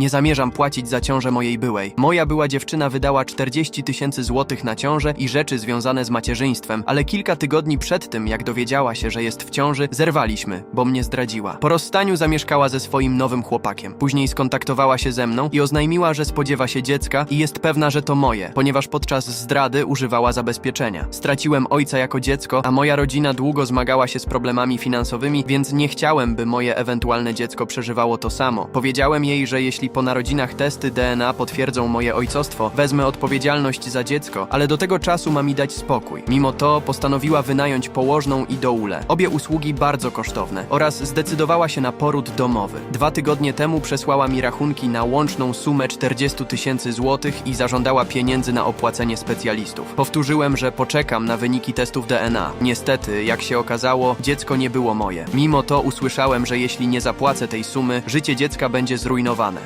Nie zamierzam płacić za ciążę mojej byłej. Moja była dziewczyna wydała 40 tysięcy złotych na ciążę i rzeczy związane z macierzyństwem, ale kilka tygodni przed tym, jak dowiedziała się, że jest w ciąży, zerwaliśmy, bo mnie zdradziła. Po rozstaniu zamieszkała ze swoim nowym chłopakiem. Później skontaktowała się ze mną i oznajmiła, że spodziewa się dziecka i jest pewna, że to moje, ponieważ podczas zdrady używała zabezpieczenia. Straciłem ojca jako dziecko, a moja rodzina długo zmagała się z problemami finansowymi, więc nie chciałem, by moje ewentualne dziecko przeżywało to samo. Powiedziałem jej, że jeśli po narodzinach testy DNA potwierdzą moje ojcostwo, wezmę odpowiedzialność za dziecko, ale do tego czasu ma mi dać spokój. Mimo to postanowiła wynająć położną i doulę. Obie usługi bardzo kosztowne oraz zdecydowała się na poród domowy. Dwa tygodnie temu przesłała mi rachunki na łączną sumę 40 tysięcy złotych i zażądała pieniędzy na opłacenie specjalistów. Powtórzyłem, że poczekam na wyniki testów DNA. Niestety, jak się okazało, dziecko nie było moje. Mimo to usłyszałem, że jeśli nie zapłacę tej sumy, życie dziecka będzie zrujnowane.